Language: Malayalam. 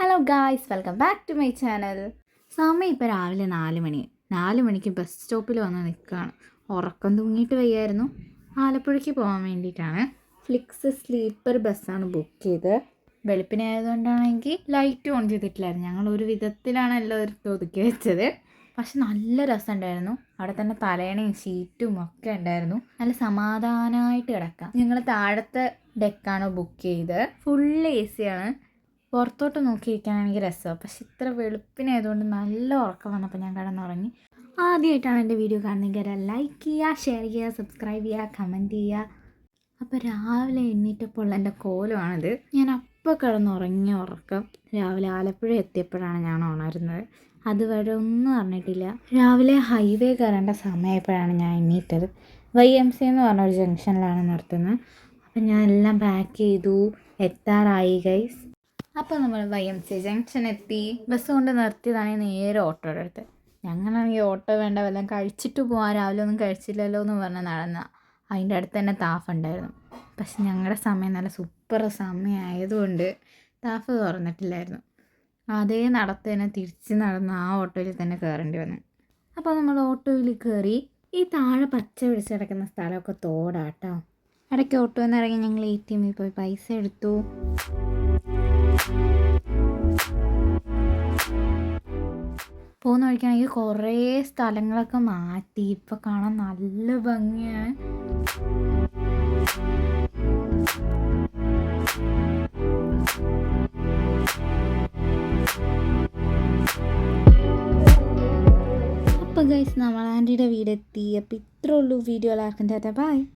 Hello guys welcome back to my channel സമയം ഇപ്പോൾ രാവിലെ നാല് മണി. നാല് മണിക്ക് ബസ് സ്റ്റോപ്പിൽ വന്ന് നിൽക്കുകയാണ്. ഉറക്കം തൂങ്ങിയിട്ട് വയ്യായിരുന്നു. ആലപ്പുഴയ്ക്ക് പോകാൻ വേണ്ടിയിട്ടാണ്. ഫ്ലിക്സ് സ്ലീപ്പർ ബസ്സാണ് ബുക്ക് ചെയ്ത് വെളുപ്പിനെ ആയതുകൊണ്ടാണെങ്കിൽ ലൈറ്റ് ഓൺ ചെയ്തിട്ടില്ലായിരുന്നു. ഞങ്ങൾ ഒരു വിധത്തിലാണ് എല്ലാവർക്കും ഒതുക്കി വെച്ചത്. പക്ഷെ നല്ല രസമുണ്ടായിരുന്നു. അവിടെ തന്നെ തലേണയും ഷീറ്റും ഒക്കെ ഉണ്ടായിരുന്നു. നല്ല സമാധാനമായിട്ട് കിടക്കാം. ഞങ്ങൾ താഴത്തെ ഡെക്കാണ് ബുക്ക് ചെയ്ത് ഫുള്ള് എ സിയാണ് പുറത്തോട്ട് നോക്കിയിരിക്കാൻ എനിക്ക് രസമാണ് പക്ഷെ ഇത്ര വെളുപ്പിനായതുകൊണ്ട് നല്ല ഉറക്കം വന്നപ്പോൾ ഞാൻ കിടന്നുറങ്ങി. ആദ്യമായിട്ടാണ് എന്റെ വീഡിയോ കാണുന്നെങ്കിൽ ലൈക്ക് ചെയ്യുക ഷെയർ ചെയ്യുക സബ്സ്ക്രൈബ് ചെയ്യുക കമന്റ് ചെയ്യുക. അപ്പോൾ രാവിലെ എണ്ണീറ്റപ്പോൾ എന്റെ കോലമാണിത്. ഞാൻ അപ്പോൾ കിടന്നുറങ്ങിയ ഉറക്കം. രാവിലെ ആലപ്പുഴ എത്തിയപ്പോഴാണ് ഞാൻ ഉണരുന്നത് അതുവരെ ഒന്നും അറിഞ്ഞിട്ടില്ല. രാവിലെ ഹൈവേ കയറേണ്ട സമയമായപ്പോഴാണ് ഞാൻ എണ്ണീറ്റത് വൈ എം സി എന്ന് പറഞ്ഞ ഒരു ജംഗ്ഷനിലാണ് നിർത്തുന്നത്. അപ്പം ഞാൻ എല്ലാം പാക്ക് ചെയ്തു. എത്താറായി ഗൈസ് അപ്പോൾ നമ്മൾ വൈ എം സി ജംഗ്ഷൻ എത്തി ബസ് കൊണ്ട് നിർത്തിയതാണെങ്കിൽ നേരെ ഓട്ടോയുടെ അടുത്ത്. ഞങ്ങളാണെങ്കിൽ ഓട്ടോ വേണ്ട വല്ലതും കഴിച്ചിട്ട് പോകാൻ രാവിലെ ഒന്നും കഴിച്ചില്ലല്ലോ എന്ന് പറഞ്ഞ് നടന്ന. അതിന്റെ അടുത്ത് തന്നെ താഫ് ഉണ്ടായിരുന്നു. പക്ഷെ ഞങ്ങളുടെ സമയം നല്ല സൂപ്പർ സമയമായതുകൊണ്ട് താഫ് തുറന്നിട്ടില്ലായിരുന്നു. അതേ നടത്ത് തന്നെ തിരിച്ച് നടന്ന് ആ ഓട്ടോയിൽ തന്നെ കയറേണ്ടി വന്നു. അപ്പോൾ നമ്മൾ ഓട്ടോയിൽ കയറി ഈ താഴെ പച്ച പിടിച്ച് കിടക്കുന്ന സ്ഥലമൊക്കെ തോടാട്ടോ. ഇടയ്ക്ക് ഓട്ടോയിൽ നിന്ന് ഇറങ്ങി ഞങ്ങൾ എ ടി എമ്മിൽ പോയി പൈസ എടുത്തു. പോകുന്ന വഴിക്കാണെങ്കിൽ കുറേ സ്ഥലങ്ങളൊക്കെ മാറ്റി. ഇപ്പം കാണാൻ നല്ല ഭംഗിയാണ് അപ്പോൾ ഗൈസ് നമ്മൾ ആന്റിയുടെ വീടെത്തി. അപ്പോൾ ഇത്രേ ഉള്ളൂ വീഡിയോ എല്ലാവർക്കും. ടാറ്റ ബൈ